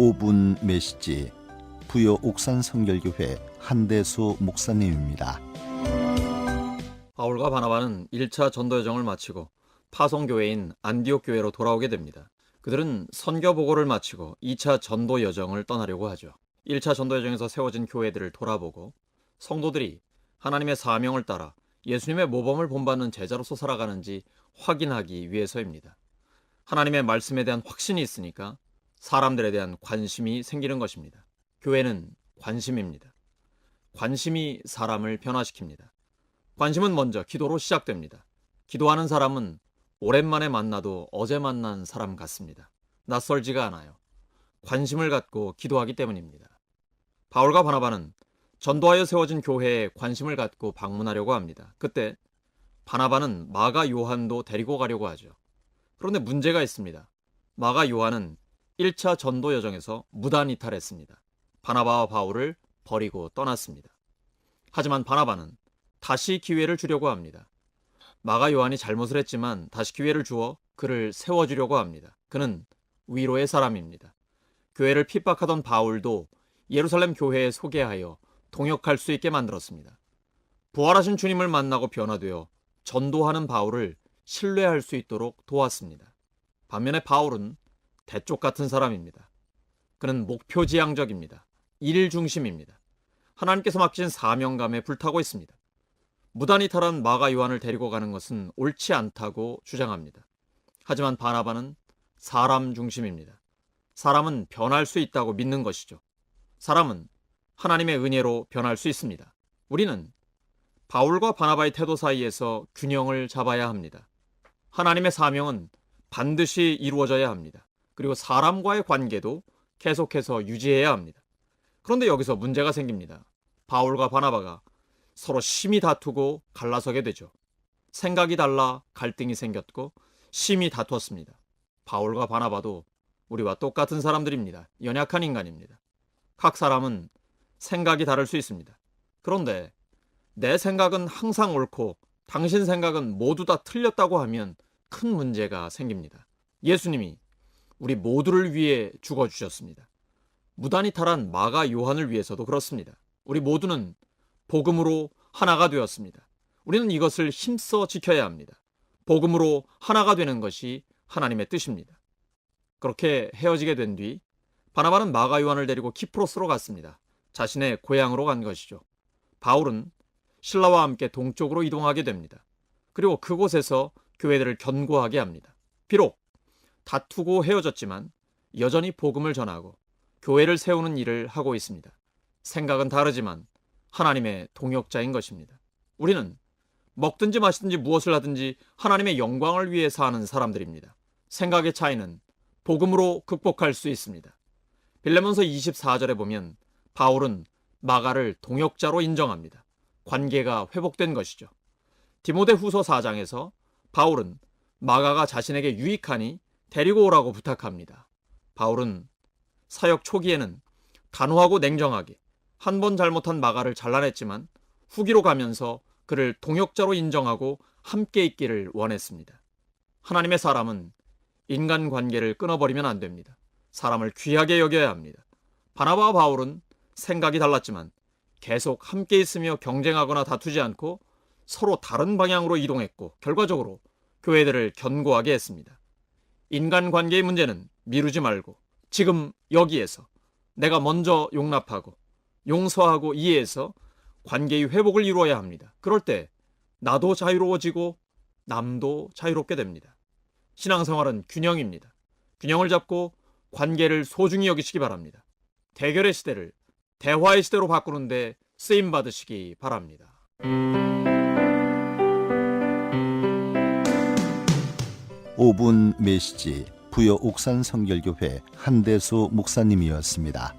5분 메시지 부여 옥산 성결교회 한대수 목사님입니다. 바울과 바나바는 1차 전도 여정을 마치고 파송 교회인 안디옥 교회로 돌아오게 됩니다. 그들은 선교 보고를 마치고 2차 전도 여정을 떠나려고 하죠. 1차 전도 여정에서 세워진 교회들을 돌아보고 성도들이 하나님의 사명을 따라 예수님의 모범을 본받는 제자로서 살아가는지 확인하기 위해서입니다. 하나님의 말씀에 대한 확신이 있으니까 사람들에 대한 관심이 생기는 것입니다. 교회는 관심입니다. 관심이 사람을 변화시킵니다. 관심은 먼저 기도로 시작됩니다. 기도하는 사람은 오랜만에 만나도 어제 만난 사람 같습니다. 낯설지가 않아요. 관심을 갖고 기도하기 때문입니다. 바울과 바나바는 전도하여 세워진 교회에 관심을 갖고 방문하려고 합니다. 그때 바나바는 마가 요한도 데리고 가려고 하죠. 그런데 문제가 있습니다. 마가 요한은 1차 전도 여정에서 무단 이탈했습니다. 바나바와 바울을 버리고 떠났습니다. 하지만 바나바는 다시 기회를 주려고 합니다. 마가 요한이 잘못을 했지만 다시 기회를 주어 그를 세워주려고 합니다. 그는 위로의 사람입니다. 교회를 핍박하던 바울도 예루살렘 교회에 소개하여 동역할 수 있게 만들었습니다. 부활하신 주님을 만나고 변화되어 전도하는 바울을 신뢰할 수 있도록 도왔습니다. 반면에 바울은 대쪽 같은 사람입니다. 그는 목표지향적입니다. 일 중심입니다. 하나님께서 맡기신 사명감에 불타고 있습니다. 무단히 탈한 마가 요한을 데리고 가는 것은 옳지 않다고 주장합니다. 하지만 바나바는 사람 중심입니다. 사람은 변할 수 있다고 믿는 것이죠. 사람은 하나님의 은혜로 변할 수 있습니다. 우리는 바울과 바나바의 태도 사이에서 균형을 잡아야 합니다. 하나님의 사명은 반드시 이루어져야 합니다. 그리고 사람과의 관계도 계속해서 유지해야 합니다. 그런데 여기서 문제가 생깁니다. 바울과 바나바가 서로 심히 다투고 갈라서게 되죠. 생각이 달라 갈등이 생겼고 심히 다투었습니다. 바울과 바나바도 우리와 똑같은 사람들입니다. 연약한 인간입니다. 각 사람은 생각이 다를 수 있습니다. 그런데 내 생각은 항상 옳고 당신 생각은 모두 다 틀렸다고 하면 큰 문제가 생깁니다. 예수님이 우리 모두를 위해 죽어주셨습니다. 무단히 탈한 마가 요한을 위해서도 그렇습니다. 우리 모두는 복음으로 하나가 되었습니다. 우리는 이것을 힘써 지켜야 합니다. 복음으로 하나가 되는 것이 하나님의 뜻입니다. 그렇게 헤어지게 된 뒤 바나바는 마가 요한을 데리고 키프로스로 갔습니다. 자신의 고향으로 간 것이죠. 바울은 신라와 함께 동쪽으로 이동하게 됩니다. 그리고 그곳에서 교회들을 견고하게 합니다. 비록 다투고 헤어졌지만 여전히 복음을 전하고 교회를 세우는 일을 하고 있습니다. 생각은 다르지만 하나님의 동역자인 것입니다. 우리는 먹든지 마시든지 무엇을 하든지 하나님의 영광을 위해 사는 사람들입니다. 생각의 차이는 복음으로 극복할 수 있습니다. 빌레몬서 24절에 보면 바울은 마가를 동역자로 인정합니다. 관계가 회복된 것이죠. 디모데 후서 4장에서 바울은 마가가 자신에게 유익하니 데리고 오라고 부탁합니다. 바울은 사역 초기에는 단호하고 냉정하게 한 번 잘못한 마가를 잘라냈지만 후기로 가면서 그를 동역자로 인정하고 함께 있기를 원했습니다. 하나님의 사람은 인간 관계를 끊어버리면 안 됩니다. 사람을 귀하게 여겨야 합니다. 바나바와 바울은 생각이 달랐지만 계속 함께 있으며 경쟁하거나 다투지 않고 서로 다른 방향으로 이동했고 결과적으로 교회들을 견고하게 했습니다. 인간 관계의 문제는 미루지 말고 지금 여기에서 내가 먼저 용납하고 용서하고 이해해서 관계의 회복을 이루어야 합니다. 그럴 때 나도 자유로워지고 남도 자유롭게 됩니다. 신앙생활은 균형입니다. 균형을 잡고 관계를 소중히 여기시기 바랍니다. 대결의 시대를 대화의 시대로 바꾸는데 쓰임 받으시기 바랍니다. 오분 메시지 부여 옥산 성결교회 한대수 목사님이었습니다.